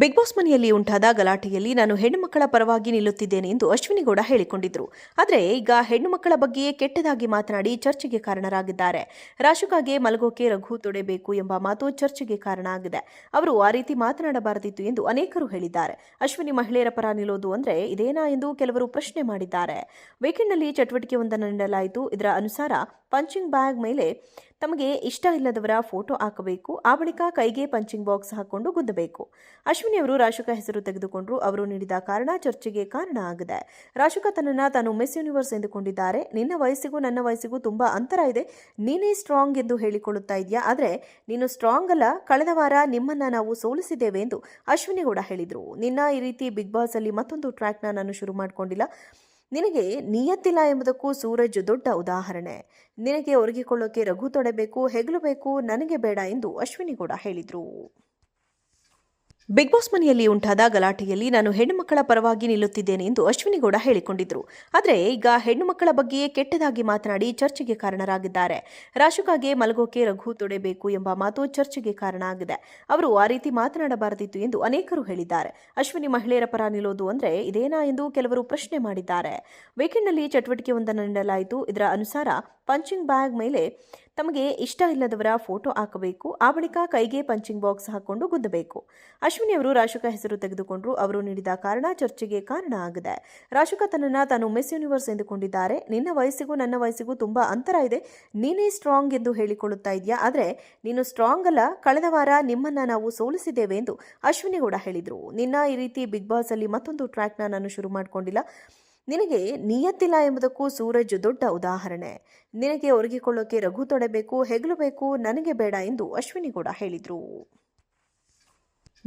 Big boss ಮನೆಯಲ್ಲಿ ಉಂಟಾದ ಗಲಾಟೆಯಲ್ಲಿ ನಾನು ಹೆಣ್ಣು ಮಕ್ಕಳ ಪರವಾಗಿ ನಿಲ್ಲುತ್ತಿದ್ದೇನೆ ಎಂದು ಅಶ್ವಿನಿ ಗೌಡ ಹೇಳಿಕೊಂಡಿದ್ರು. ಆದರೆ ಈಗ ಹೆಣ್ಣು ಮಕ್ಕಳ ಬಗ್ಗೆಯೇ ಕೆಟ್ಟದಾಗಿ ಮಾತನಾಡಿ ಚರ್ಚೆಗೆ ಕಾರಣರಾಗಿದ್ದಾರೆ. ರಾಶುಕಾಗೆ ಮಲಗೋಕೆ ರಘು ತೊಡೆಬೇಕು ಎಂಬ ಮಾತು ಚರ್ಚೆಗೆ ಕಾರಣ ಆಗಿದೆ. ಅವರು ಆ ರೀತಿ ಮಾತನಾಡಬಾರದಿತ್ತು ಎಂದು ಅನೇಕರು ಹೇಳಿದ್ದಾರೆ. ಅಶ್ವಿನಿ ಮಹಿಳೆಯರ ಪರ ನಿಲ್ಲೋದು ಅಂದರೆ ಇದೇನಾ ಎಂದು ಕೆಲವರು ಪ್ರಶ್ನೆ ಮಾಡಿದ್ದಾರೆ. ವೀಕೆಂಡ್ನಲ್ಲಿ ಚಟುವಟಿಕೆಯೊಂದನ್ನು ನೀಡಲಾಯಿತು ಇದರ ಅನುಸಾರ ಪಂಚಿಂಗ್ ಬ್ಯಾಗ್ ಮೇಲೆ ತಮಗೆ ಇಷ್ಟ ಇಲ್ಲದವರ ಫೋಟೋ ಹಾಕಬೇಕು, ಆ ಬಳಿಕ ಕೈಗೆ ಪಂಚಿಂಗ್ ಬಾಕ್ಸ್ ಹಾಕೊಂಡು ಗುದ್ದಬೇಕು. ಅಶ್ವಿನಿ ಅವರು ರಾಶುಕ ಹೆಸರು ತೆಗೆದುಕೊಂಡ್ರು, ಅವರು ನೀಡಿದ ಕಾರಣ ಚರ್ಚೆಗೆ ಕಾರಣ ಆಗಿದೆ. ರಾಶುಕ ತನ್ನನ್ನ ತಾನು ಮಿಸ್ ಯೂನಿವರ್ಸ್ ಎಂದುಕೊಂಡಿದ್ದಾರೆ. ನಿನ್ನ ವಯಸ್ಸಿಗೂ ನನ್ನ ವಯಸ್ಸಿಗೂ ತುಂಬ ಅಂತರ ಇದೆ. ನೀನೇ ಸ್ಟ್ರಾಂಗ್ ಎಂದು ಹೇಳಿಕೊಳ್ಳುತ್ತಾ ಇದೆಯಾ ಆದರೆ ನೀನು ಸ್ಟ್ರಾಂಗ್ ಅಲ್ಲ. ಕಳೆದ ವಾರ ನಿಮ್ಮನ್ನ ನಾವು ಸೋಲಿಸಿದ್ದೇವೆ ಎಂದು ಅಶ್ವಿನಿ ಕೂಡ ಹೇಳಿದರು. ನಿನ್ನ ಈ ರೀತಿ ಬಿಗ್ ಬಾಸ್ ಅಲ್ಲಿ ಮತ್ತೊಂದು ಟ್ರ್ಯಾಕ್ನ ನಾನು ಶುರು ಮಾಡಿಕೊಂಡಿಲ್ಲ. ನಿನಗೆ ನಿಯತ್ತಿಲ್ಲ ಎಂಬುದಕ್ಕೂ ಸೂರಜ್ ದೊಡ್ಡ ಉದಾಹರಣೆ. ನಿನಗೆ ಒರಗಿಕೊಳ್ಳೋಕೆ ರಘು ತೊಡಬೇಕು ಹೆಗಲು ಬೇಕು ನನಗೆ ಬೇಡ ಎಂದು ಅಶ್ವಿನಿ ಕೂಡ ಹೇಳಿದರು. ಬಿಗ್ ಬಾಸ್ ಮನೆಯಲ್ಲಿ ಉಂಟಾದ ಗಲಾಟೆಯಲ್ಲಿ ನಾನು ಹೆಣ್ಣು ಮಕ್ಕಳ ಪರವಾಗಿ ನಿಲ್ಲುತ್ತಿದ್ದೇನೆ ಎಂದು ಅಶ್ವಿನಿ ಗೌಡ ಹೇಳಿಕೊಂಡಿದ್ರು. ಆದರೆ ಈಗ ಹೆಣ್ಣು ಮಕ್ಕಳ ಬಗ್ಗೆಯೇ ಕೆಟ್ಟದಾಗಿ ಮಾತನಾಡಿ ಚರ್ಚೆಗೆ ಕಾರಣರಾಗಿದ್ದಾರೆ. ರಾಶುಕಾಗೆ ಮಲಗೋಕೆ ರಘು ತೊಡೆಬೇಕು ಎಂಬ ಮಾತು ಚರ್ಚೆಗೆ ಕಾರಣ ಆಗಿದೆ. ಅವರು ಆ ರೀತಿ ಮಾತನಾಡಬಾರದಿತ್ತು ಎಂದು ಅನೇಕರು ಹೇಳಿದ್ದಾರೆ. ಅಶ್ವಿನಿ ಮಹಿಳೆಯರ ಪರ ನಿಲ್ಲೋದು ಅಂದ್ರೆ ಇದೇನಾ ಎಂದು ಕೆಲವರು ಪ್ರಶ್ನೆ ಮಾಡಿದ್ದಾರೆ. ವೀಕೆಂಡ್ನಲ್ಲಿ ಚಟುವಟಿಕೆಯೊಂದನ್ನು ನೀಡಲಾಯಿತು. ಇದರ ಅನುಸಾರ ಪಂಚಿಂಗ್ ಬ್ಯಾಗ್ ಮೇಲೆ ತಮಗೆ ಇಷ್ಟ ಇಲ್ಲದವರ ಫೋಟೋ ಹಾಕಬೇಕು, ಆ ಬಳಿಕ ಕೈಗೆ ಪಂಚಿಂಗ್ ಬಾಕ್ಸ್ ಹಾಕೊಂಡು ಗುದ್ದಬೇಕು ಅಶ್ವಿನಿ ಅವರು ರಾಶುಕ ಹೆಸರು ತೆಗೆದುಕೊಂಡ್ರು, ಅವರು ನೀಡಿದ ಕಾರಣ ಚರ್ಚೆಗೆ ಕಾರಣ ಆಗಿದೆ. ರಾಶುಕ ತನ್ನನ್ನ ತಾನು ಮಿಸ್ ಯೂನಿವರ್ಸ್ ಎಂದುಕೊಂಡಿದ್ದಾರೆ. ನಿನ್ನ ವಯಸ್ಸಿಗೂ ನನ್ನ ವಯಸ್ಸಿಗೂ ತುಂಬಾ ಅಂತರ ಇದೆ. ನೀನೇ ಸ್ಟ್ರಾಂಗ್ ಎಂದು ಹೇಳಿಕೊಳ್ಳುತ್ತಾ ಇದೆಯಾ? ಆದರೆ ನೀನು ಸ್ಟ್ರಾಂಗ್ ಅಲ್ಲ. ಕಳೆದ ವಾರ ನಿಮ್ಮನ್ನ ನಾವು ಸೋಲಿಸಿದ್ದೇವೆ ಎಂದು ಅಶ್ವಿನಿ ಕೂಡ ಹೇಳಿದರು. ನಿನ್ನ ಈ ರೀತಿ ಬಿಗ್ ಬಾಸ್ ಅಲ್ಲಿ ಮತ್ತೊಂದು ಟ್ರ್ಯಾಕ್ನ ನಾನು ಶುರು ಮಾಡಿಕೊಂಡಿಲ್ಲ. ನಿನಗೆ ನಿಯತ್ತಿಲ್ಲ ಎಂಬುದಕ್ಕೂ ಸೂರಜ್ ದೊಡ್ಡ ಉದಾಹರಣೆ. ನಿನಗೆ ಒರಗಿಕೊಳ್ಳೋಕೆ ರಘು ತೊಡಬೇಕು ಹೆಗಲು ಬೇಕು ನನಗೆ ಬೇಡ ಎಂದು ಅಶ್ವಿನಿ ಕೂಡ ಹೇಳಿದರು.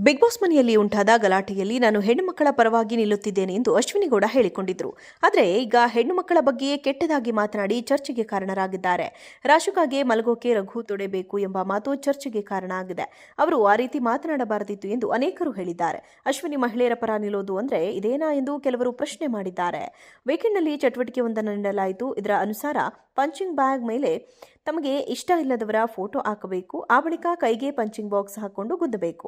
ಬಿಗ್ ಬಾಸ್ ಮನೆಯಲ್ಲಿ ಉಂಟಾದ ಗಲಾಟೆಯಲ್ಲಿ ನಾನು ಹೆಣ್ಣುಮಕ್ಕಳ ಪರವಾಗಿ ನಿಲ್ಲುತ್ತಿದ್ದೇನೆ ಎಂದು ಅಶ್ವಿನಿ ಗೌಡ ಹೇಳಿಕೊಂಡಿದ್ರು. ಆದರೆ ಈಗ ಹೆಣ್ಣುಮಕ್ಕಳ ಬಗ್ಗೆಯೇ ಕೆಟ್ಟದಾಗಿ ಮಾತನಾಡಿ ಚರ್ಚೆಗೆ ಕಾರಣರಾಗಿದ್ದಾರೆ. ರಾಶುಕಾಗೆ ಮಲಗೋಕೆ ರಘು ತೊಡೆಬೇಕು ಎಂಬ ಮಾತು ಚರ್ಚೆಗೆ ಕಾರಣ ಆಗಿದೆ. ಅವರು ಆ ರೀತಿ ಮಾತನಾಡಬಾರದಿತ್ತು ಎಂದು ಅನೇಕರು ಹೇಳಿದ್ದಾರೆ. ಅಶ್ವಿನಿ ಮಹಿಳೆಯರ ಪರ ನಿಲ್ಲೋದು ಅಂದರೆ ಇದೇನಾ ಎಂದು ಕೆಲವರು ಪ್ರಶ್ನೆ ಮಾಡಿದ್ದಾರೆ. ವೀಕೆಂಡ್ನಲ್ಲಿ ಚಟುವಟಿಕೆಯೊಂದನ್ನು ನೀಡಲಾಯಿತು. ಇದರ ಅನುಸಾರ ಪಂಚಿಂಗ್ ಬ್ಯಾಗ್ ಮೇಲೆ ತಮಗೆ ಇಷ್ಟ ಇಲ್ಲದವರ ಫೋಟೋ ಹಾಕಬೇಕು. ಆ ಬಳಿಕ ಕೈಗೆ ಪಂಚಿಂಗ್ ಬಾಕ್ಸ್ ಹಾಕೊಂಡು ಗುದ್ದಬೇಕು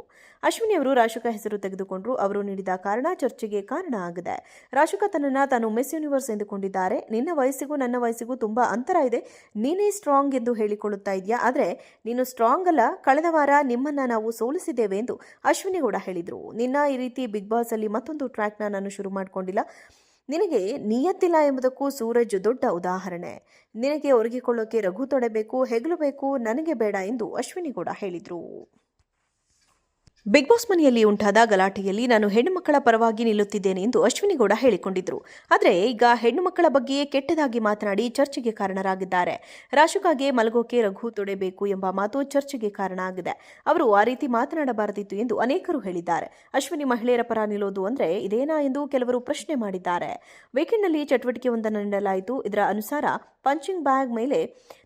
ಅಶ್ವಿನಿ ಅವರು ರಾಶುಕ ಹೆಸರು ತೆಗೆದುಕೊಂಡ್ರು. ಅವರು ನೀಡಿದ ಕಾರಣ ಚರ್ಚೆಗೆ ಕಾರಣ ಆಗಿದೆ. ರಾಶುಕ ತನ್ನನ್ನ ತಾನು ಮಿಸ್ ಯೂನಿವರ್ಸ್ ಎಂದುಕೊಂಡಿದ್ದಾರೆ. ನಿನ್ನ ವಯಸ್ಸಿಗೂ ನನ್ನ ವಯಸ್ಸಿಗೂ ತುಂಬ ಅಂತರ ಇದೆ. ನೀನೇ ಸ್ಟ್ರಾಂಗ್ ಎಂದು ಹೇಳಿಕೊಳ್ಳುತ್ತಾ ಇದೆಯಾ ಆದರೆ ನೀನು ಸ್ಟ್ರಾಂಗ್ ಅಲ್ಲ. ಕಳೆದ ವಾರ ನಿಮ್ಮನ್ನ ನಾವು ಸೋಲಿಸಿದ್ದೇವೆ ಎಂದು ಅಶ್ವಿನಿ ಕೂಡ ಹೇಳಿದರು. ನಿನ್ನ ಈ ರೀತಿ ಬಿಗ್ ಬಾಸ್ ಅಲ್ಲಿ ಮತ್ತೊಂದು ಟ್ರ್ಯಾಕ್ನ ನಾನು ಶುರು ಮಾಡಿಕೊಂಡಿಲ್ಲ. ನಿನಗೆ ನಿಯತ್ತಿಲ್ಲ ಎಂಬುದಕ್ಕೂ ಸೂರಜ್ ದೊಡ್ಡ ಉದಾಹರಣೆ. ನಿನಗೆ ಒರಗಿಕೊಳ್ಳೋಕೆ ರಘು ತೊಡಬೇಕು ಹೆಗಲು ಬೇಕು ನನಗೆ ಬೇಡ ಎಂದು ಅಶ್ವಿನಿ ಕೂಡ ಹೇಳಿದರು. ಬಿಗ್ ಬಾಸ್ ಮನೆಯಲ್ಲಿ ಉಂಟಾದ ಗಲಾಟೆಯಲ್ಲಿ ನಾನು ಹೆಣ್ಣು ಮಕ್ಕಳ ಪರವಾಗಿ ನಿಲ್ಲುತ್ತಿದ್ದೇನೆ ಎಂದು ಅಶ್ವಿನಿ ಗೌಡ ಹೇಳಿಕೊಂಡಿದ್ರು. ಆದರೆ ಈಗ ಹೆಣ್ಣು ಮಕ್ಕಳ ಬಗ್ಗೆಯೇ ಕೆಟ್ಟದಾಗಿ ಮಾತನಾಡಿ ಚರ್ಚೆಗೆ ಕಾರಣರಾಗಿದ್ದಾರೆ. ರಾಶುಕಾಗೆ ಮಲಗೋಕೆ ರಘು ತೊಡೆಬೇಕು ಎಂಬ ಮಾತು ಚರ್ಚೆಗೆ ಕಾರಣ ಆಗಿದೆ. ಅವರು ಆ ರೀತಿ ಮಾತನಾಡಬಾರದಿತ್ತು ಎಂದು ಅನೇಕರು ಹೇಳಿದ್ದಾರೆ. ಅಶ್ವಿನಿ ಮಹಿಳೆಯರ ಪರ ನಿಲ್ಲೋದು ಅಂದರೆ ಇದೇನಾ ಎಂದು ಕೆಲವರು ಪ್ರಶ್ನೆ ಮಾಡಿದ್ದಾರೆ. ವೀಕೆಂಡ್ನಲ್ಲಿ ಚಟುವಟಿಕೆಯೊಂದನ್ನು ನೀಡಲಾಯಿತು ಇದರ ಅನುಸಾರ ಪಂಚಿಂಗ್ ಬ್ಯಾಗ್ ಮೇಲೆ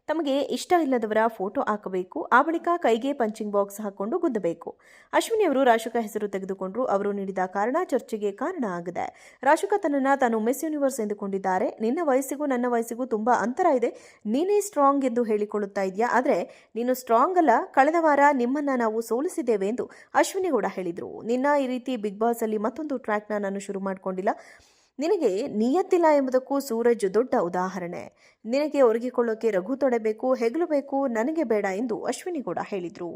ತಮಗೆ ಇಷ್ಟ ಇಲ್ಲದವರ ಫೋಟೋ ಹಾಕಬೇಕು. ಆ ಬಳಿಕ ಕೈಗೆ ಪಂಚಿಂಗ್ ಬಾಕ್ಸ್ ಹಾಕ್ಕೊಂಡು ಗುದ್ದಬೇಕು. ಅಶ್ವಿನಿ ಅವರು ರಾಶುಕ ಹೆಸರು ತೆಗೆದುಕೊಂಡರು. ಅವರು ನೀಡಿದ ಕಾರಣ ಚರ್ಚೆಗೆ ಕಾರಣ ಆಗಿದೆ. ರಾಶುಕ ತನ್ನನ್ನು ತಾನು ಮಿಸ್ ಯೂನಿವರ್ಸ್ ಎಂದುಕೊಂಡಿದ್ದಾರೆ. ನಿನ್ನ ವಯಸ್ಸಿಗೂ ನನ್ನ ವಯಸ್ಸಿಗೂ ತುಂಬ ಅಂತರ ಇದೆ. ನೀನೇ ಸ್ಟ್ರಾಂಗ್ ಎಂದು ಹೇಳಿಕೊಳ್ಳುತ್ತಾ ಇದೆಯಾ? ಆದರೆ ನೀನು ಸ್ಟ್ರಾಂಗ್ ಅಲ್ಲ. ಕಳೆದ ವಾರ ನಿಮ್ಮನ್ನು ನಾವು ಸೋಲಿಸಿದ್ದೇವೆ ಎಂದು ಅಶ್ವಿನಿ ಕೂಡ ಹೇಳಿದರು. ನಿನ್ನ ಈ ರೀತಿ ಬಿಗ್ ಬಾಸ್ ಅಲ್ಲಿ ಮತ್ತೊಂದು ಟ್ರ್ಯಾಕ್ನ ನಾನು ಶುರು ಮಾಡಿಕೊಂಡಿಲ್ಲ. ನಿನಗೆ ನಿಯತ್ತಿಲ್ಲ ಎಂಬುದಕ್ಕೂ ಸೂರಜ್ ದೊಡ್ಡ ಉದಾಹರಣೆ. ನಿನಗೆ ಒರಗಿಕೊಳ್ಳೋಕೆ ರಘು ತೊಡಬೇಕು ಹೆಗಲು ಬೇಕು ನನಗೆ ಬೇಡ ಎಂದು ಅಶ್ವಿನಿ ಕೂಡ ಹೇಳಿದರು.